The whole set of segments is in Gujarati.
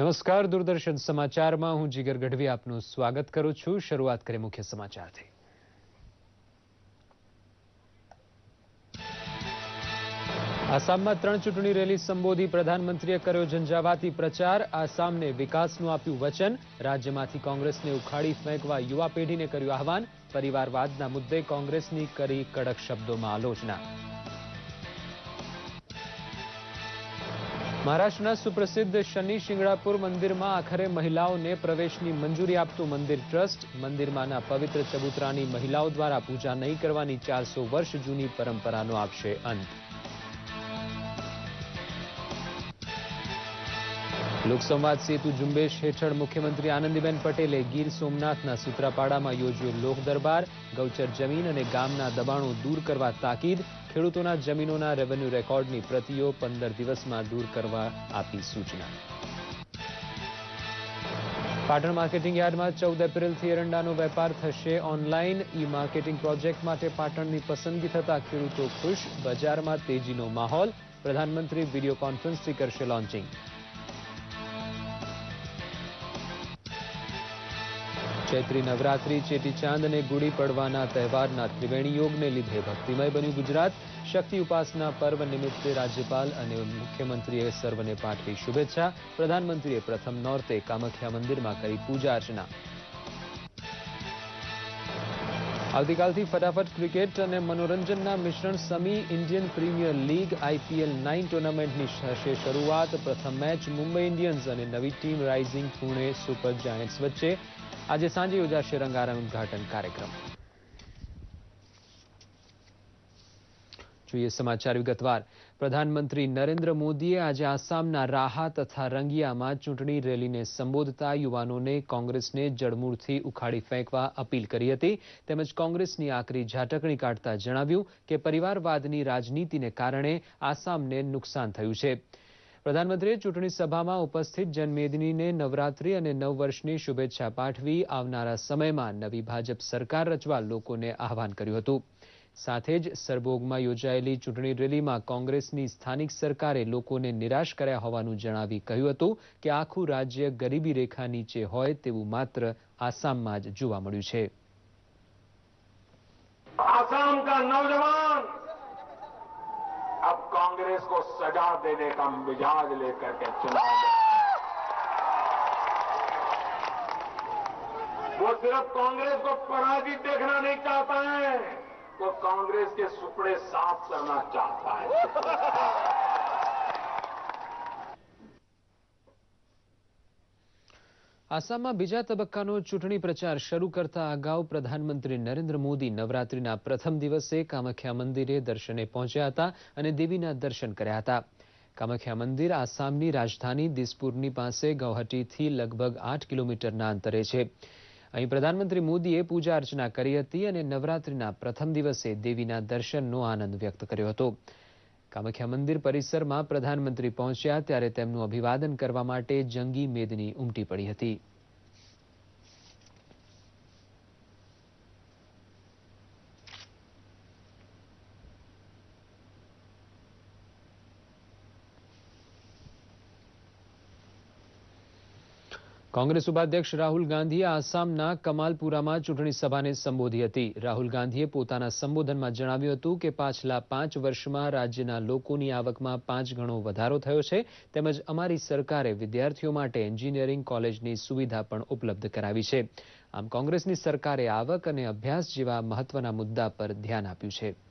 નમસ્કાર, દૂરદર્શન સમાચારમાં. હું જીગર ગઢવી આપનું સ્વાગત કરું છું. શરૂઆત કરીએ મુખ્ય સમાચારથી. આસામમાં ત્રણ ચૂંટણી રેલી સંબોધી પ્રધાનમંત્રીએ કર્યો ઝંઝાવાતી પ્રચાર. આસામને વિકાસનું આપ્યું વચન. રાજ્યમાંથી કોંગ્રેસને ઉખાડી ફેંકવા યુવા પેઢીને કર્યું આહવાન. પરિવારવાદના મુદ્દે કોંગ્રેસની કરી કડક શબ્દોમાં આલોચના. મહારાષ્ટ્રના સુપ્રસિદ્ધ શનિ શિંગડાપુર મંદિરમાં આખરે મહિલાઓને પ્રવેશની મંજૂરી આપતું મંદિર ટ્રસ્ટ મંદિરમાંના પવિત્ર ચબૂતરાની મહિલાઓ દ્વારા પૂજા નહીં કરવાની ચારસો વર્ષ જૂની પરંપરાનો આપશે અંત. લોકસંવાદ સેતુ ઝુંબેશ હેઠળ મુખ્યમંત્રી આનંદીબેન પટેલે ગીર સોમનાથના સૂત્રાપાડામાં યોજ્યો લોક દરબાર, ગૌચર જમીન અને ગામના દબાણો દૂર કરવા તાકીદ, ખેડૂતોના જમીનોના રેવન્યુ રેકોર્ડની પ્રતિઓ પંદર દિવસમાં દૂર કરવા આપી સૂચના. પાટણ માર્કેટિંગ યાર્ડમાં ચૌદ એપ્રિલથી એરંડાનો વેપાર થશે ઓનલાઈન ઈ માર્કેટિંગ પ્રોજેક્ટ માટે પાટણની પસંદગી થતા ખેડૂતો ખુશ, બજારમાં તેજીનો માહોલ. પ્રધાનમંત્રી વીડિયો કોન્ફરન્સથી કરશે લોન્ચિંગ ચૈત્રી નવરાત્રી ચેટીચાંદ અને ગુડી પડવાના તહેવારના ત્રિવેણી યોગને લીધે ભક્તિમય બન્યું ગુજરાત. શક્તિ ઉપાસના પર્વ નિમિત્તે રાજ્યપાલ અને મુખ્યમંત્રીએ સર્વને પાઠવી શુભેચ્છા. પ્રધાનમંત્રીએ પ્રથમ નોરતે કામખ્યા મંદિરમાં કરી પૂજા અર્ચના. આવતીકાલથી ફટાફટ ક્રિકેટ અને મનોરંજનના મિશ્રણ સમી Indian Premier League, IPL nine ટુર્નામેન્ટની થશે શરૂઆત. પ્રથમ મેચ મુંબઈ ઇન્ડિયન્સ અને નવી team Rising Pune Super Giants વચ્ચે. આજે સાંજે યોજાશે રંગારંગ ઉદઘાટન કાર્યક્રમ. જોઈએ સમાચાર વિગતવાર. પ્રધાનમંત્રી નરેન્દ્ર મોદીએ આજે આસામના રાહા તથા રંગિયામાં ચૂંટણી રેલીને સંબોધતા યુવાનોને કોંગ્રેસને જડમૂળથી ઉખાડી ફેંકવા અપીલ કરી હતી. તેમજ કોંગ્રેસની આકરી ઝાટકણી કાઢતા જણાવ્યું કે પરિવારવાદની રાજનીતિને કારણે આસામને નુકસાન થયું છે. પ્રધાનમંત્રીએ ચૂંટણી સભામાં ઉપસ્થિત જનમેદનીને નવરાત્રી અને નવ વર્ષની શુભેચ્છા પાઠવી આવનારા સમયમાં નવી ભાજપ સરકાર રચવા લોકોને આહવાન કર્યું હતું. સાથે જ સરબોગમાં યોજાયેલી ચૂંટણી રેલીમાં કોંગ્રેસની સ્થાનિક સરકારે લોકોને નિરાશ કર્યા હોવાનું જણાવી કહ્યું હતું કે આખું રાજ્ય ગરીબી રેખા નીચે હોય તેવું માત્ર આસામમાં જ જોવા મળ્યું છે आसाम का नौजवान अब कांग्रेस को सजा देने का मिजाज लेकर के चुनाव में वो सिर्फ कांग्रेस को पराजित देखना नहीं चाहता है वो कांग्रेस के सुपड़े साफ करना चाहता है આસામમાં બીજા તબક્કાનો ચૂંટણી પ્રચાર શરૂ કરતા અગાઉ પ્રધાનમંત્રી નરેન્દ્ર મોદી નવરાત્રીના પ્રથમ દિવસે કામાખ્યા મંદિરે દર્શને પહોંચ્યા હતા અને દેવીના દર્શન કર્યા હતા કામાખ્યા મંદિર આસામની રાજધાની દિસપુરની પાસે ગૌહાટીથી લગભગ આઠ કિલોમીટરના અંતરે છે અહીં પ્રધાનમંત્રી મોદીએ પૂજા અર્ચના કરી હતી અને નવરાત્રીના પ્રથમ દિવસે દેવીના દર્શનનો આનંદ વ્યક્ત કર્યો હતો. કામાખ્યા મંદિર પરિસરમાં પ્રધાનમંત્રી પહોંચ્યા ત્યારે તેમનું અભિવાદન કરવા માટે જંગી મેદની ઉમટી પડી હતી. કોંગ્રેસ ઉપાધ્યક્ષ રાહુલ ગાંધીએ આસામના કમાલપુરામાં ચૂંટણી સભાને સંબોધી હતી. રાહુલ ગાંધીએ પોતાના સંબોધનમાં જણાવ્યું હતું કે પાછલા પાંચ વર્ષમાં રાજ્યના લોકોની આવકમાં પાંચ ગણો વધારો થયો છે. તેમજ અમારી સરકારે વિદ્યાર્થીઓ માટે એન્જિનિયરિંગ કોલેજની સુવિધા પણ ઉપલબ્ધ કરાવી છે. આમ કોંગ્રેસની સરકારે આવક અને અભ્યાસ જેવા મહત્વના મુદ્દા પર ધ્યાન આપ્યું છે.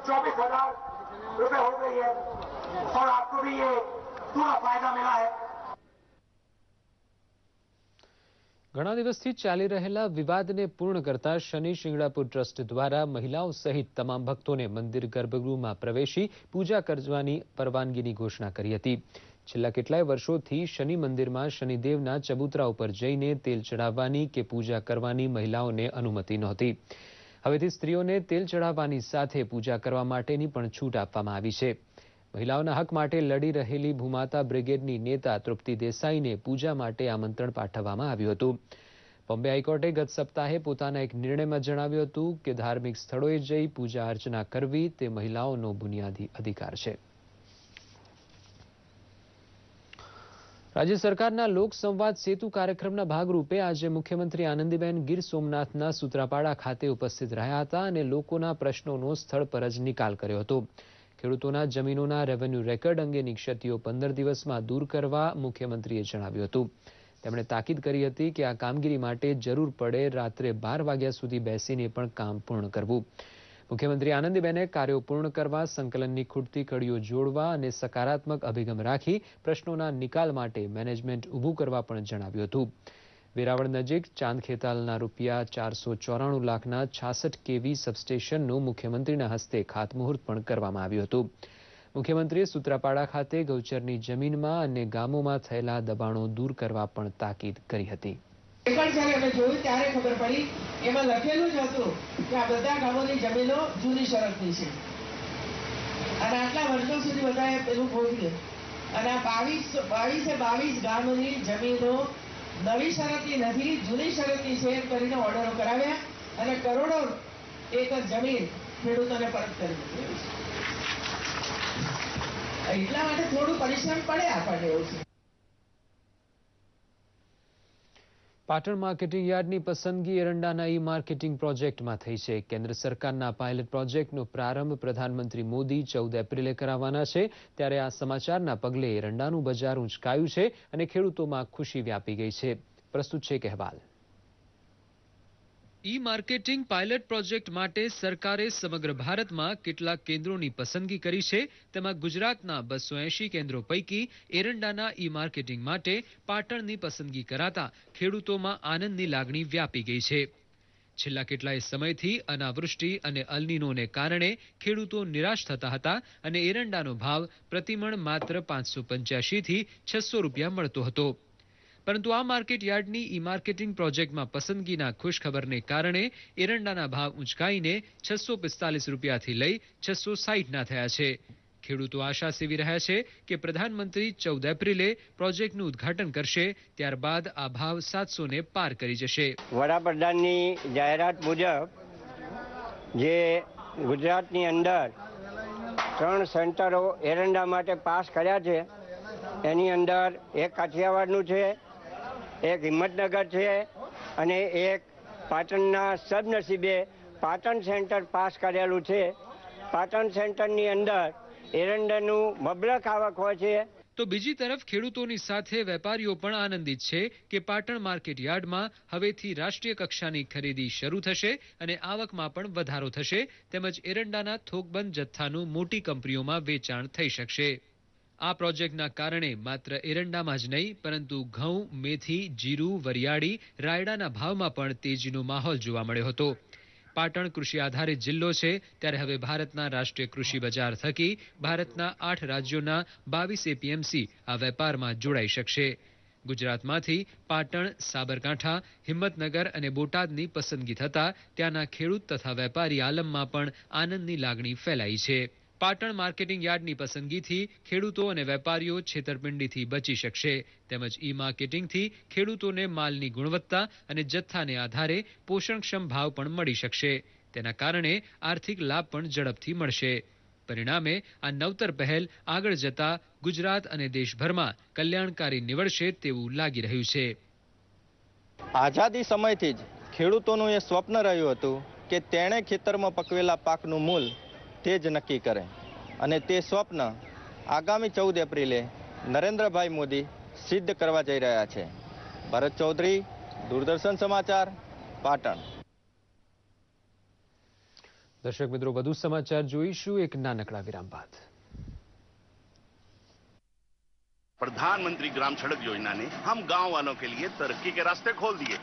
चौबीस हजार रुपए हो गई है और आपको भी ये पूरा फायदा मिला है ઘણા દિવસથી ચાલી રહેલા વિવાદને પૂર્ણ કરતા શનિ શિંગડાપુર ટ્રસ્ટ દ્વારા મહિલાઓ સહિત તમામ ભક્તોને મંદિર ગર્ભગૃહમાં પ્રવેશી પૂજા કરવાની પરવાનગીની ઘોષણા કરી હતી છેલ્લા કેટલાય વર્ષોથી શનિ મંદિરમાં શનિદેવના ચબૂતરા ઉપર જઈને તેલ ચડાવવાની કે પૂજા કરવાની મહિલાઓને અનુમતિ નહોતી હવેથી સ્ત્રીઓને તેલ ચડાવવાની સાથે પૂજા કરવા માટેની પણ છૂટ આપવામાં આવી છે. મહિલાઓના હક માટે લડી રહેલી ભૂમાતા બ્રિગેડની નેતા તૃપ્તિ દેસાઈને પૂજા માટે આમંત્રણ પાઠવવામાં આવ્યું હતું. બોમ્બે હાઈકોર્ટે ગત સપ્તાહે પોતાના એક નિર્ણયમાં જણાવ્યું હતું કે ધાર્મિક સ્થળોએ જઈ પૂજા અર્ચના કરવી તે મહિલાઓનો બુનિયાદી અધિકાર છે. રાજ્ય સરકારના લોક સંવાદ સેતુ કાર્યક્રમના ભાગરૂપે આજે મુખ્યમંત્રી આનંદીબેન ગીર સોમનાથના સૂત્રાપાડા ખાતે ઉપસ્થિત રહ્યા હતા અને લોકોના પ્રશ્નોનો સ્થળ પર જ નિકાલ કર્યો હતો. ખેડૂતોના જમીનોના રેવન્યુ રેકર્ડ અંગેની ક્ષતિઓ પંદર દિવસમાં દૂર કરવા મુખ્યમંત્રીએ જણાવ્યું હતું. તેમણે તાકીદ કરી હતી કે આ કામગીરી માટે જરૂર પડે રાત્રે બાર વાગ્યા સુધી બેસીને પણ કામ પૂર્ણ કરવું. મુખ્યમંત્રી આનંદીબેને કાર્યો પૂર્ણ કરવા, સંકલનની ખૂટતી કડીઓ જોડવા અને સકારાત્મક અભિગમ રાખી પ્રશ્નોના નિકાલ માટે મેનેજમેન્ટ ઊભું કરવા પણ જણાવ્યું હતું. વેરાવળ નજીક ચાંદખેતાલના રૂપિયા ચારસો ચોરાણું લાખના છાસઠ કેવી સબસ્ટેશનનું મુખ્યમંત્રીના હસ્તે ખાતમુહૂર્ત પણ કરવામાં આવ્યું હતું. મુખ્યમંત્રીએ સૂત્રાપાડા ખાતે ગૌચરની જમીનમાં અને ગામોમાં થયેલા દબાણો દૂર કરવા પણ તાકીદ કરી હતી. પણ જ્યારે અમે જોયું ત્યારે ખબર પડી એમાં લખેલું જ હતું કે આ બધા ગામોની જમીનો જૂની શરતની છે. અને આટલા વર્ષો સુધી બધાએ પેલું ભોગવ્યું અને આ બાવીસ, બાવીસે બાવીસ ગામોની જમીનો નવી શરતની નથી, જૂની શરતની છે એમ કરીને ઓર્ડરો કરાવ્યા અને કરોડો એકર જમીન ખેડૂતોને પરત કરી દીધી. એટલા માટે થોડું પરિશ્રમ પડે આપણને એવું છે. પાટણ માર્કેટિંગ યાર્ડની પસંદગી એરંડાના ઈ માર્કેટિંગ પ્રોજેક્ટમાં થઈ છે. કેન્દ્ર સરકારના પાયલટ પ્રોજેક્ટનો પ્રારંભ પ્રધાનમંત્રી મોદી ચૌદ એપ્રિલે કરાવવાના છે. ત્યારે આ સમાચારના પગલે એરંડાનું બજાર ઉંચકાયું છે અને ખેડૂતોમાં ખુશી વ્યાપી ગઈ છે. પ્રસ્તુત છે એક અહેવાલ. ઈ માર્કેટિંગ પાયલટ પ્રોજેક્ટ માટે સરકારે સમગ્ર ભારતમાં કેટલાક કેન્દ્રોની પસંદગી કરી છે. તેમાં ગુજરાતના બસો એંશી કેન્દ્રો પૈકી એરંડાના ઈ માર્કેટિંગ માટે પાટણની પસંદગી કરાતા ખેડૂતોમાં આનંદની લાગણી વ્યાપી ગઈ છે. છેલ્લા કેટલાય સમયથી અનાવૃષ્ટિ અને અલનીનોને કારણે ખેડૂતો નિરાશ થતા હતા અને એરંડાનો ભાવ પ્રતિમણ માત્ર પાંચસો પંચ્યાસીથી છસો રૂપિયા મળતો હતો. પરંતુ આ માર્કેટ યાર્ડની ઈ માર્કેટિંગ પ્રોજેક્ટમાં પસંદગીના ખુશખબરને કારણે એરંડાના ભાવ ઉંચકાઈને છસો પિસ્તાલીસ રૂપિયાથી લઈ છસો સાહીઠના થયા છે. ખેડૂતો આશા સેવી રહ્યા છે કે પ્રધાનમંત્રી ચૌદ એપ્રિલે પ્રોજેક્ટનું ઉદ્ઘાટન કરશે, ત્યારબાદ આ ભાવ સાતસો ને પાર કરી જશે. વડાપ્રધાનની જાહેરાત મુજબ જે ગુજરાતની અંદર ત્રણ સેન્ટરો એરંડા માટે પાસ કર્યા છે, એની અંદર એક કાઠિયાવાડનું છે એક હિંમતનગર છે અને એક પાટણના સદનસીબે પાટણ સેન્ટર પાસ કરેલું છે. પાટણ સેન્ટરની અંદર એરંડાનું મબલક આવક હોય છે. તો બીજી તરફ ખેડૂતોની સાથે વેપારીઓ પણ આનંદિત છે કે પાટણ માર્કેટ યાર્ડમાં હવેથી રાષ્ટ્રીય કક્ષાની ખરીદી શરૂ થશે અને આવકમાં પણ વધારો થશે. તેમજ એરંડાના થોકબંધ જથ્થાનું મોટી કંપનીઓમાં વેચાણ થઈ શકશે. આ પ્રોજેક્ટના કારણે માત્ર એરંડામાં જ નહીં, પરંતુ ઘઉં, મેથી, જીરું, વરિયાળી, રાયડાના ભાવમાં પણ તેજીનો માહોલ જોવા મળ્યો હતો. પાટણ કૃષિ આધારિત જિલ્લો છે, ત્યારે હવે ભારતના રાષ્ટ્રીય કૃષિ બજાર થકી ભારતના આઠ રાજ્યોના બાવીસ એપીએમસી આ વેપારમાં જોડાઈ શકશે. ગુજરાતમાંથી પાટણ, સાબરકાંઠા, હિંમતનગર અને બોટાદની પસંદગી થતા ત્યાંના ખેડૂત તથા વેપારી આલમમાં પણ આનંદની લાગણી ફેલાઈ છે. પાટણ માર્કેટિંગ યાર્ડની પસંદગીથી ખેડૂતો અને વેપારીઓ છેતરપિંડીથી બચી શકશે. તેમજ ઈ માર્કેટિંગથી ખેડૂતોને માલની ગુણવત્તા અને જથ્થાને આધારે પોષણક્ષમ ભાવ પણ મળી શકશે. તેના કારણે આર્થિક લાભ પણ ઝડપથી મળશે. પરિણામે આ નવતર પહેલ આગળ જતા ગુજરાત અને દેશભરમાં કલ્યાણકારી નીવડશે તેવું લાગી રહ્યું છે. આઝાદી સમયથી જ ખેડૂતોનું એ સ્વપ્ન રહ્યું હતું કે તેણે ખેતરમાં પકવેલા પાકનું મૂલ તે જ નક્કી કરે અને તે સ્વપ્ન આગામી ચૌદ એપ્રિલે નરેન્દ્રભાઈ મોદી સિદ્ધ કરવા જઈ રહ્યા છે ભરત ચૌધરી દૂરદર્શન સમાચાર પાટણ દર્શક મિત્રો વધુ સમાચાર જોઈશું એક નાનકડા વિરામ બાદ प्रधानमंत्री ग्राम सड़क योजना ने हम गांव वालों के लिए तरक्की के रास्ते खोल दिए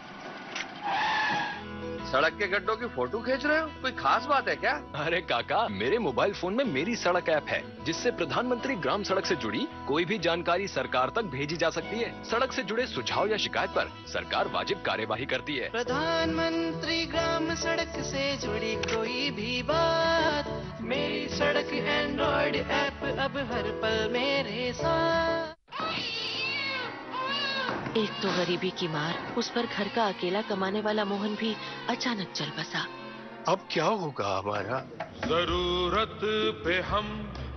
सड़क के गड्ढों की फ़ोटो खींच रहे हो? कोई खास बात है क्या? अरे काका मेरे मोबाइल फ़ोन में मेरी सड़क ऐप है जिससे प्रधानमंत्री ग्राम सड़क से जुड़ी कोई भी जानकारी सरकार तक भेजी जा सकती है। सड़क से जुड़े सुझाव या शिकायत पर सरकार वाजिब कार्यवाही करती है। प्रधानमंत्री ग्राम सड़क से जुड़ी कोई भी बात मेरी सड़क एंड्रॉइड ऐप अब हर पल मेरे साथ। एक तो गरीबी की मार। उस पर घर का अकेला कमाने वाला मोहन भी अचानक चल बसा। अब क्या होगा हमारा? ज़रूरत पे हम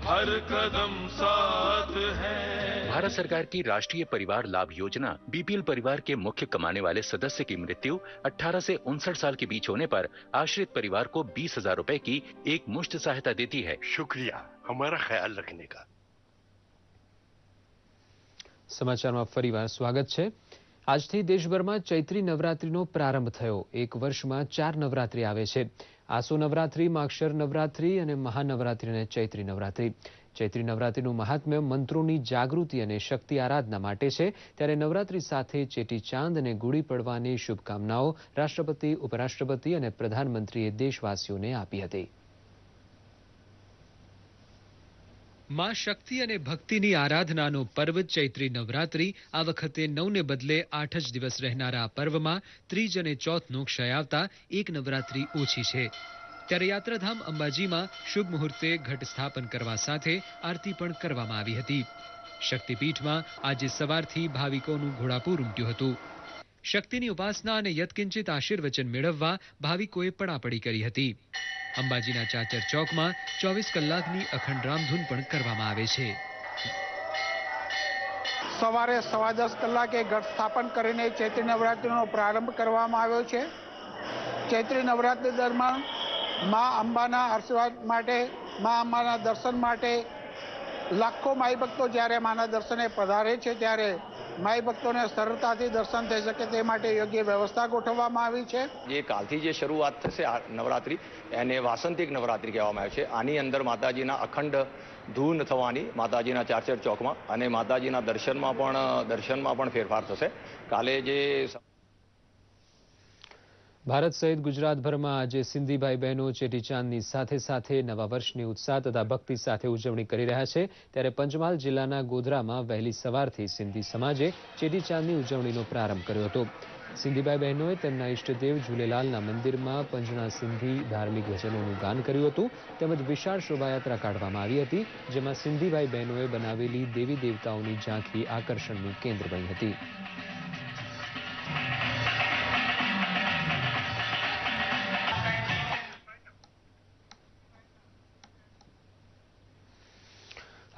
हर कदम साथ हैं। भारत सरकार की राष्ट्रीय परिवार लाभ योजना बीपीएल परिवार के मुख्य कमाने वाले सदस्य की मृत्यु 18 से उनसठ साल के बीच होने पर आश्रित परिवार को बीस हज़ार रूपए की एक मुश्त सहायता देती है। शुक्रिया हमारा ख्याल रखने का। સમાચારમાં ફરીવાર સ્વાગત છે. આજથી દેશભરમાં ચૈત્રી નવરાત્રીનો પ્રારંભ થયો. એક વર્ષમાં ચાર નવરાત્રી આવે છે. આસો નવરાત્રી, માક્ષર નવરાત્રી અને મહાનવરાત્રી અને ચૈત્રી નવરાત્રી. ચૈત્રી નવરાત્રીનું મહાત્મ્ય મંત્રોની જાગૃતિ અને શક્તિ આરાધના માટે છે. ત્યારે નવરાત્રી સાથે ચેટી ચાંદ અને ગુડી પડવાની શુભકામનાઓ રાષ્ટ્રપતિ, ઉપરાષ્ટ્રપતિ અને પ્રધાનમંત્રીએ દેશવાસીઓને આપી હતી. માં શક્તિ અને ભક્તિની આરાધનાનો પર્વ ચૈત્રી નવરાત્રી. આ વખતે નવને બદલે આઠ જ દિવસ રહેનારા આ પર્વમાં ત્રીજ અને ચોથનો ક્ષય આવતા એક નવરાત્રી ઓછી છે. ત્યારે યાત્રાધામ અંબાજીમાં શુભ મુહૂર્તે ઘટ સ્થાપન કરવા સાથે આરતી પણ કરવામાં આવી હતી. શક્તિપીઠમાં આજે સવારથી ભાવિકોનું ઘોડાપુર ઉમટ્યું હતું. શક્તિની ઉપાસના અને યત્કિંચિત આશીર્વચન મેળવવા ભાવિકોએ પડાપડી કરી હતી. અંબાજીના ચાચર ચોકમાં ચોવીસ કલાકની અખંડ રામધૂન પણ કરવામાં આવે છે. સવારે સવા દસ કલાકે ઘટ સ્થાપન કરીને ચૈત્રી નવરાત્રિનો પ્રારંભ કરવામાં આવ્યો છે. ચૈત્રી નવરાત્રિ દરમિયાન મા અંબાના આશીર્વાદ માટે, મા અંબાના દર્શન માટે લાખો માઈ ભક્તો જ્યારે માના દર્શને પધારે છે ત્યારે માઈ ભક્તોને સરળતાથી દર્શન થઈ શકે તે માટે યોગ્ય વ્યવસ્થા ગોઠવવામાં આવી છે. જે કાલથી જે શરૂઆત થશે નવરાત્રિ, એને વાસંતિક નવરાત્રી કહેવામાં આવે છે. આની અંદર માતાજીના અખંડ ધૂન થવાની માતાજીના ચારચર ચોકમાં અને માતાજીના દર્શનમાં પણ દર્શનમાં પણ ફેરફાર થશે. કાલે જે ભારત સહિત ગુજરાતભરમાં આજે સિંધીભાઈ બહેનો ચેટીચાંદની સાથે સાથે નવા વર્ષની ઉત્સાહ તથા ભક્તિ સાથે ઉજવણી કરી રહ્યા છે. ત્યારે પંચમહાલ જિલ્લાના ગોધરામાં વહેલી સવારથી સિંધી સમાજે ચેટીચાંદની ઉજવણીનો પ્રારંભ કર્યો હતો. સિંધીભાઈ બહેનોએ તેમના ઇષ્ટદેવ ઝૂલેલાલના મંદિરમાં પંજના સિંધી ધાર્મિક ભજનોનું ગાન કર્યું હતું. તેમજ વિશાળ શોભાયાત્રા કાઢવામાં આવી હતી, જેમાં સિંધીભાઈ બહેનોએ બનાવેલી દેવી દેવતાઓની ઝાંખી આકર્ષણનું કેન્દ્ર બની હતી.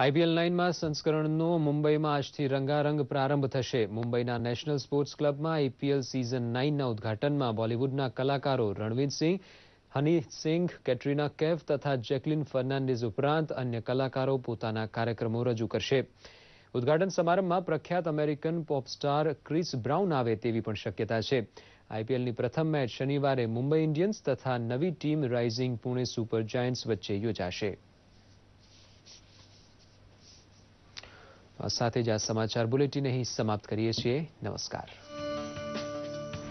આઈપીએલ નાઇનમાં સંસ્કરણનો મુંબઈમાં આજથી રંગારંગ પ્રારંભ થશે. મુંબઈના નેશનલ સ્પોર્ટ્સ ક્લબમાં આઈપીએલ સિઝન નાઇનના ઉદઘાટનમાં બોલિવૂડના કલાકારો રણવીર સિંહ હની સિંઘ, કેટરીના કેફ તથા જેકલિન ફર્નાન્ડિઝ ઉપરાંત અન્ય કલાકારો પોતાના કાર્યક્રમો રજૂ કરશે. ઉદ્ઘાટન સમારંભમાં પ્રખ્યાત અમેરિકન પોપસ્ટાર ક્રિસ બ્રાઉન આવે તેવી પણ શક્યતા છે. આઈપીએલની પ્રથમ મેચ શનિવારે મુંબઈ ઇન્ડિયન્સ તથા નવી team Rising Pune Super Giants વચ્ચે યોજાશે. સાથે જ આ સમાચાર બુલેટિન અહીં સમાપ્ત કરીએ છીએ. નમસ્કાર.